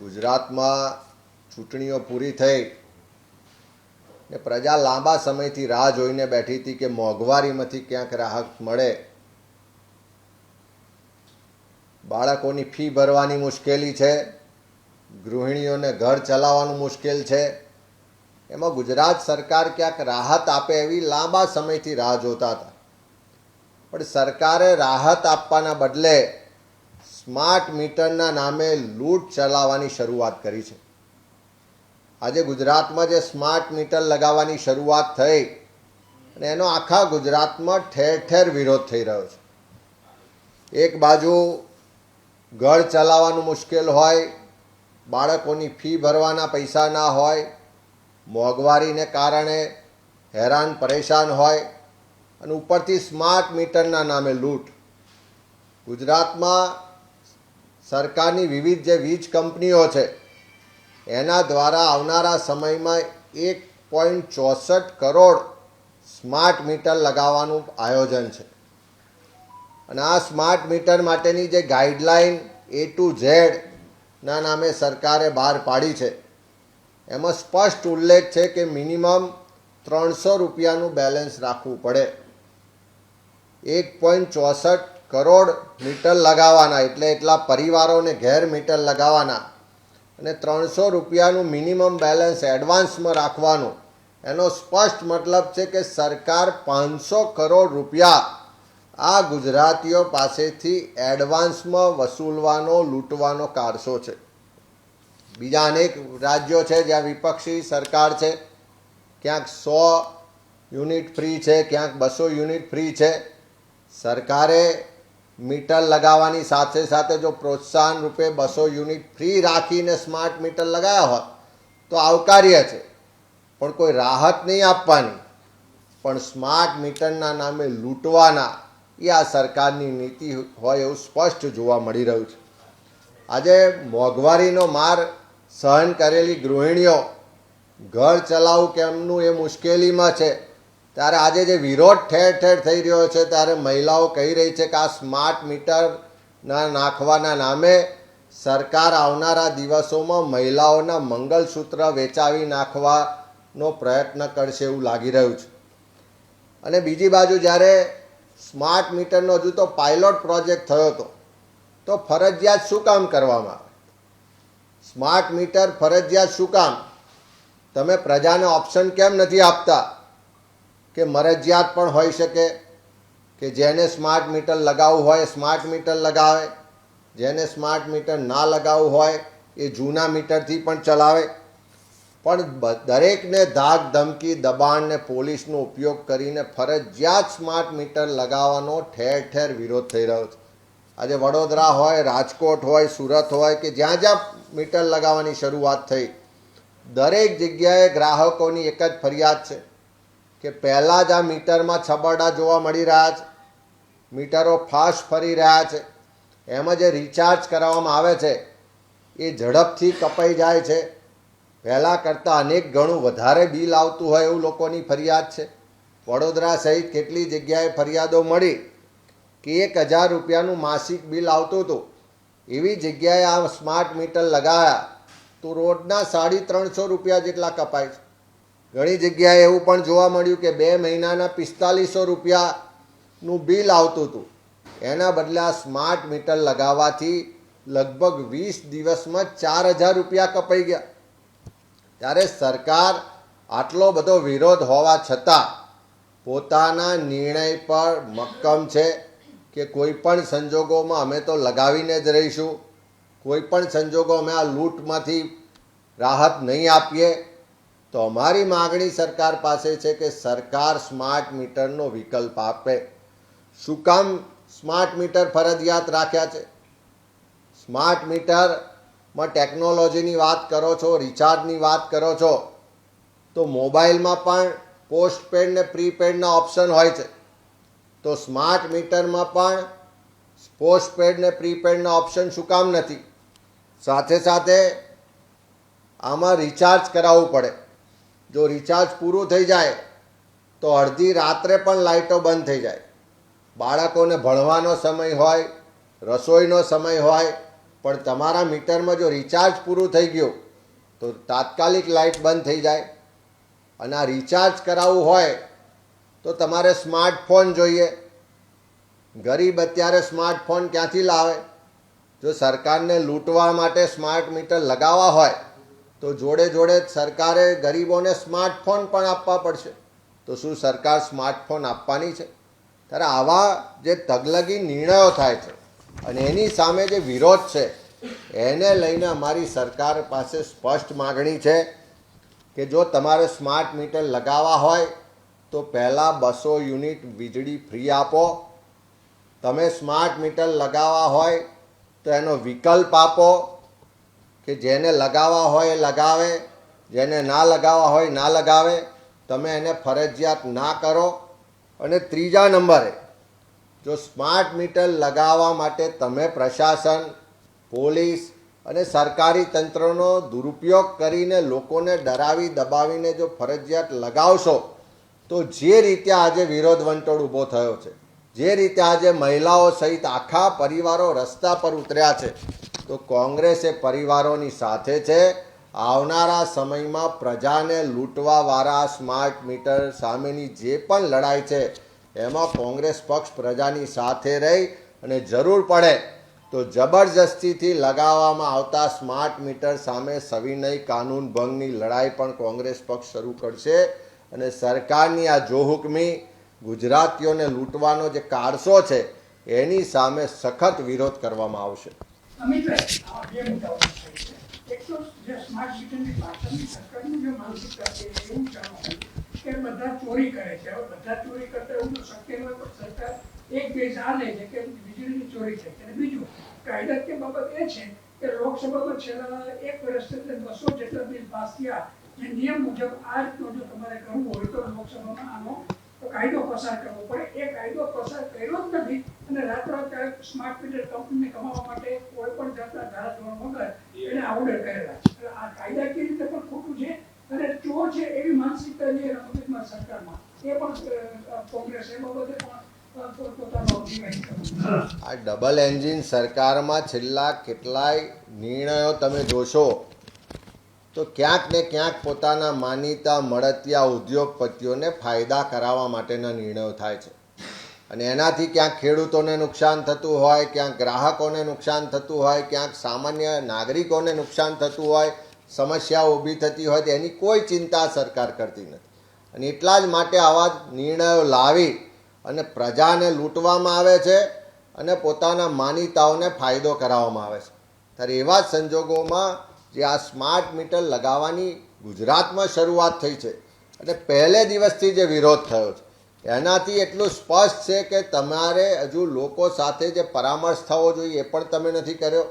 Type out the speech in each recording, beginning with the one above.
ગુજરાતમાં ચૂંટણીઓ પૂરી થઈ ને પ્રજા લાંબા સમયથી રાહ જોઈને બેઠી હતી કે મોંઘવારીમાંથી ક્યાંક રાહત મળે. બાળકોની ફી ભરવાની મુશ્કેલી છે. ગૃહિણીઓને ઘર ચલાવવાનું મુશ્કેલ છે. એમાં ગુજરાત સરકાર ક્યાંક રાહત આપે એવી લાંબા સમયથી રાહ જોતા હતા. પણ સરકારે રાહત આપવાના બદલે સ્માર્ટ મીટરના નામે લૂંટ ચલાવવાની શરૂઆત કરી છે. આજે ગુજરાતમાં જે સ્માર્ટ મીટર લગાવવાની શરૂઆત થઈ અને એનો આખા ગુજરાતમાં ઠેર ઠેર વિરોધ થઈ રહ્યો છે. એક બાજુ ઘર ચલાવવાનું મુશ્કેલ હોય, બાળકોની ફી ભરવાના પૈસા ના હોય, મોંઘવારીને કારણે હેરાન પરેશાન હોય અને ઉપરથી સ્માર્ટ મીટરના નામે લૂંટ. ગુજરાતમાં સરકારની વિવિધ જે વીજ કંપનીઓ છે, એના દ્વારા આવનારા સમયમાં એક પોઈન્ટ ચોસઠ કરોડ સ્માર્ટ મીટર લગાવવાનું આયોજન છે. અને આ સ્માર્ટ મીટર માટેની જે ગાઈડલાઈન એ ટુ ઝેડના નામે સરકારે બહાર પાડી છે, એમાં સ્પષ્ટ ઉલ્લેખ છે કે મિનિમમ ત્રણસો રૂપિયાનું બેલેન્સ રાખવું પડે. એક પોઈન્ટ ચોસઠ કરોડ મીટર લગાવવાના, એટલે એટલા પરિવારોને ઘેર મીટર લગાવવાના. અને ત્રણસો રૂપિયાનું મિનિમમ બેલેન્સ એડવાન્સમાં રાખવાનું. એનો સ્પષ્ટ મતલબ છે કે સરકાર પાંચસો કરોડ રૂપિયા આ ગુજરાતીઓ પાસેથી એડવાન્સમાં વસૂલવાનો, લૂંટવાનો કારસો છે. બીજા અનેક રાજ્યો છે જ્યાં વિપક્ષી સરકાર છે, ક્યાંક સો યુનિટ ફ્રી છે, ક્યાંક બસો યુનિટ ફ્રી છે. સરકારે મીટર લગાવવાની સાથે સાથે જો પ્રોત્સાહન રૂપે બસો યુનિટ ફ્રી રાખીને સ્માર્ટ મીટર લગાવ્યા હોત, તો આવકાર્ય છે. પણ કોઈ રાહત નહીં આપવાની. પણ સ્માર્ટ મીટરના નામે લૂંટવાના એ આ સરકારની નીતિ હોય એવું સ્પષ્ટ જોવા મળી રહ્યું છે. આજે મોંઘવારીનો માર સહન કરેલી ગૃહિણીઓ ઘર ચલાવવું કેમનું એ મુશ્કેલીમાં છે. ત્યારે આજે જે વિરોધ ઠેર ઠેર થઈ રહ્યો છે, ત્યારે મહિલાઓ કહી રહી છે કે આ સ્માર્ટ મીટરના નાખવાના નામે સરકાર આવનારા દિવસોમાં મહિલાઓના મંગલસૂત્ર વેચાવી નાખવાનો પ્રયત્ન કરશે એવું લાગી રહ્યું છે. અને બીજી બાજુ જ્યારે સ્માર્ટ મીટરનો હજુ તો પાયલોટ પ્રોજેક્ટ થયો હતો, તો ફરજિયાત શું કામ કરવામાં આવે? સ્માર્ટ મીટર ફરજિયાત શું કામ? તમે પ્રજાને ઓપ્શન કેમ નથી આપતા? કે મરજિયાત પણ હોઈ શકે કે જેને સ્માર્ટ મીટર લગાવવું હોય, સ્માર્ટ મીટર લગાવે. જેને સ્માર્ટ મીટર ના લગાવવું હોય, એ જૂના મીટરથી પણ ચલાવે. પણ દરેકને ધાક, ધમકી, દબાણ ને પોલીસનો ઉપયોગ કરીને ફરજિયાત સ્માર્ટ મીટર લગાવવાનો ઠેર ઠેર વિરોધ થઈ રહ્યો છે. આજે વડોદરા હોય, રાજકોટ હોય, સુરત હોય કે જ્યાં જ્યાં મીટર લગાવવાની શરૂઆત થઈ, દરેક જગ્યાએ ગ્રાહકોની એક જ ફરિયાદ છે. કે પહેલાં જ આ મીટરમાં છબરડા જોવા મળી રહ્યા છે. મીટરો ફાસ્ટ ફરી રહ્યા છે. એમાં જે રિચાર્જ કરાવવામાં આવે છે. એ ઝડપથી કપાઈ જાય છે. પહેલાં કરતાં અનેક ગણું વધારે બિલ આવતું હોય એવું લોકોની ફરિયાદ છે. વડોદરા સહિત કેટલી જગ્યાએ ફરિયાદો મળી કે એક હજાર રૂપિયાનું માસિક બિલ આવતું હતું. એવી જગ્યાએ આ સ્માર્ટ મીટર લગાવ્યા તો રોજના સાડી ત્રણસો રૂપિયા જેટલા કપાય છે. ઘણી જગ્યાએ એવું પણ જોવા મળ્યું કે બે મહિનાના પિસ્તાલીસો રૂપિયાનું બિલ આવતું હતું. એના બદલે સ્માર્ટ મીટર લગાવવાથી લગભગ વીસ દિવસમાં ચાર હજાર રૂપિયા કપાઈ ગયા. ત્યારે સરકાર આટલો બધો વિરોધ હોવા છતાં પોતાના નિર્ણય પર મક્કમ છે કે કોઈ પણ સંજોગોમાં અમે તો લગાવીને જ રહીશું. કોઈ પણ સંજોગો અમે આ લૂંટમાંથી રાહત નહીં આપીએ. તો અમારી માગણી સરકાર પાસે છે કે સરકાર સ્માર્ટ મીટરનો વિકલ્પ આપે. શું કામ સ્માર્ટ મીટર ફરજિયાત રાખ્યા છે? સ્માર્ટ મીટરમાં ટેકનોલોજીની વાત કરો છો, રિચાર્જની વાત કરો છો, તો મોબાઈલમાં પણ પોસ્ટપેડ ને પ્રીપેડના ઓપ્શન હોય છે. તો સ્માર્ટ મીટરમાં પણ પોસ્ટપેડ ને પ્રીપેડના ઓપ્શન શું કામ નથી? સાથે સાથે આમાં રિચાર્જ કરાવવું પડે. જો રિચાર્જ પૂરું થઈ જાય, તો અડધી રાત્રે પણ લાઇટો બંધ થઈ જાય. બાળકોને ભણવાનો સમય હોય, રસોઈનો સમય હોય, પણ તમારા મીટરમાં જો રિચાર્જ પૂરું થઈ ગયું, તો તાત્કાલિક લાઇટ બંધ થઈ જાય. અને આ રિચાર્જ કરાવવું હોય, તો તમારે સ્માર્ટફોન જોઈએ. ગરીબ અત્યારે સ્માર્ટફોન ક્યાંથી લાવે? જો સરકારને લૂંટવા માટે સ્માર્ટ મીટર લગાવવા હોય તો જોડે જોડે સરકારે ગરીબોને સ્માર્ટફોન પણ આપવા પડશે. તો શું સરકાર સ્માર્ટફોન આપવાની છે? ત્યારે આવા જે તગલગી નિર્ણયો થાય છે અને એની સામે જે વિરોધ છે, એને લઈને અમારી સરકાર પાસે સ્પષ્ટ માગણી છે કે જો તમારે સ્માર્ટ મીટર લગાવવા હોય, તો પહેલાં બસો યુનિટ વીજળી ફ્રી આપો. તમે સ્માર્ટ મીટર લગાવવા હોય, તો એનો વિકલ્પ આપો. કે જેને લગાવવા હોય એ લગાવે, જેને ના લગાવવા હોય ના લગાવે, તમે એને ફરજિયાત ના કરો. અને ત્રીજા નંબરે, જો સ્માર્ટ મીટર લગાવવા માટે તમે પ્રશાસન, પોલીસ અને સરકારી તંત્રનો દુરુપયોગ કરીને લોકોને ડરાવી દબાવીને જો ફરજિયાત લગાવશો, તો જે રીતે આજે વિરોધ વંટોળ ઊભો થયો છે, જે રીતે આજે મહિલાઓ સહિત આખા પરિવારો રસ્તા પર ઉતર્યા છે તો કોંગ્રેસ એ પરિવારોની સાથે છે. આવનારા સમયમાં પ્રજાને લૂંટવાવાળા સ્માર્ટ મીટર સામેની જે પણ લડાઈ છે, એમાં કોંગ્રેસ પક્ષ પ્રજાની સાથે રહી અને જરૂર પડે તો જબરજસ્તીથી લગાવવામાં આવતા સ્માર્ટ મીટર સામે સવિનય કાનૂન ભંગની લડાઈ પણ કોંગ્રેસ પક્ષ શરૂ કરશે અને સરકારની આ જોહુકમી ગુજરાતીઓને લૂંટવાનો જે કારસો છે, એની સામે સખત વિરોધ કરવામાં આવશે. આ બે મુદ્દાઓ એક તો જે સ્માર્ટ સિટીની પાછળની સરકારનું જે માનસિકતા છે, એવું જાણવું કે બધા ચોરી કરે છે. હવે બધા ચોરી કરતા એવું તો શક્ય ન હોય, પણ સરકાર એક બેઝ આ લે છે કે વીજળીની ચોરી છે. અને બીજું, કાયદાકીય બાબત એ છે કે લોકસભામાં છેલ્લા એક વર્ષથી બસો જેટલા બિલ પાસ થયા, જે નિયમ મુજબ આ રીતનો જો તમારે કરવું હોય તો લોકસભામાં આનો કાયદો પસાર કરવો પડે. એ કાયદો પસાર કર્યો જ નથી અને રાતોરાત સ્માર્ટ મીટર કંપનીને કમાવા માટે કોઈ પણ જાતના ધારાધોરણ વગર એને ઓર્ડર કરેલા એટલે આ કાયદાકીય રીતે પણ ખોટું છે, અને ચો છે એવી માનસિકતા જે મગજમાં સરકારમાં, એ પણ કોંગ્રેસ એ બાબતે પણ આ ડબલ એન્જિન સરકારમાં છેલ્લા કેટલાય નિર્ણયો તમે જોશો, તો ક્યાંક ને ક્યાંક પોતાના માનીતા મળતિયા ઉદ્યોગપતિઓને ફાયદા કરાવવા માટેના નિર્ણયો થાય છે. અને એનાથી ક્યાંક ખેડૂતોને નુકસાન થતું હોય, ક્યાંક ગ્રાહકોને નુકસાન થતું હોય, ક્યાંક સામાન્ય નાગરિકોને નુકસાન થતું હોય, સમસ્યાઓ ઊભી થતી હોય, તો એની કોઈ ચિંતા સરકાર કરતી નથી. અને એટલા જ માટે આવા નિર્ણયો લાવી અને પ્રજાને લૂંટવામાં આવે છે અને પોતાના માનીતાઓને ફાયદો કરાવવામાં આવે છે. ત્યારે એવા જ સંજોગોમાં જે આ સ્માર્ટ મીટર લગાવવાની ગુજરાતમાં શરૂઆત થઈ છે. અને પહેલે દિવસથી જે વિરોધ થયો છે એનાથી એટલું સ્પષ્ટ છે કે તમારે હજુ લોકો સાથે જે પરામર્શ થવો જોઈએ એ પણ તમે નથી કર્યો.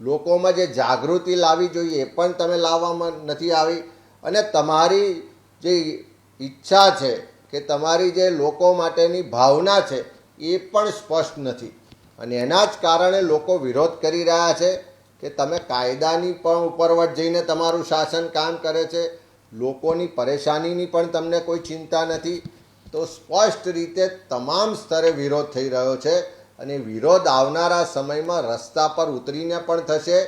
લોકોમાં જે જાગૃતિ લાવવી જોઈએ એ પણ તમે લાવવામાં નથી આવી. અને તમારી જે ઈચ્છા છે કે તમારી જે લોકો માટેની ભાવના છે એ પણ સ્પષ્ટ નથી. અને એના જ કારણે લોકો વિરોધ કરી રહ્યા છે કે તમે કાયદાની પણ ઉપરવટ જઈને તમારું શાસન કામ કરે છે. લોકોની પરેશાનીની પણ તમને કોઈ ચિંતા નથી. તો સ્પષ્ટ રીતે તમામ સ્તરે વિરોધ થઈ રહ્યો છે અને વિરોધ આવનારા સમયમાં રસ્તા પર ઉતરીને પણ થશે.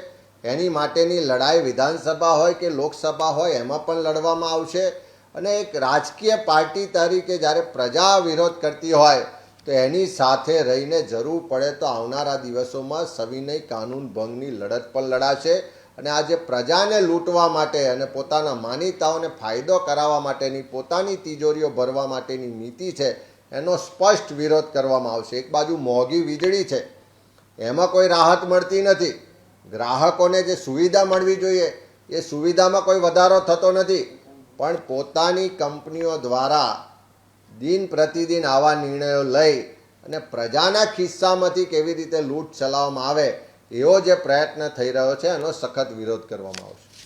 એની માટેની લડાઈ વિધાનસભા હોય કે લોકસભા હોય, એમાં પણ લડવામાં આવશે. અને એક રાજકીય પાર્ટી તરીકે જ્યારે પ્રજા વિરોધ કરતી હોય, તો એની સાથે રહીને જરૂર પડે તો આવનારા દિવસોમાં સવિનય કાનૂન ભંગની લડત પણ લડાશે. અને આજે પ્રજાને લૂંટવા માટે અને પોતાના માનીતાઓને ફાયદો કરાવવા માટેની પોતાની તિજોરીઓ ભરવા માટેની નીતિ છે, એનો સ્પષ્ટ વિરોધ કરવામાં આવશે. એક બાજુ મોંઘી વીજળી છે, એમાં કોઈ રાહત મળતી નથી. ગ્રાહકોને જે સુવિધા મળવી જોઈએ, એ સુવિધામાં કોઈ વધારો થતો નથી. પણ પોતાની કંપનીઓ દ્વારા દિન પ્રતિદિન આવા નિર્ણયો લઈ અને પ્રજાના ખિસ્સામાંથી કેવી રીતે લૂંટ ચલાવવામાં આવે એવો જે પ્રયત્ન થઈ રહ્યો છે એનો સખત વિરોધ કરવામાં આવશે.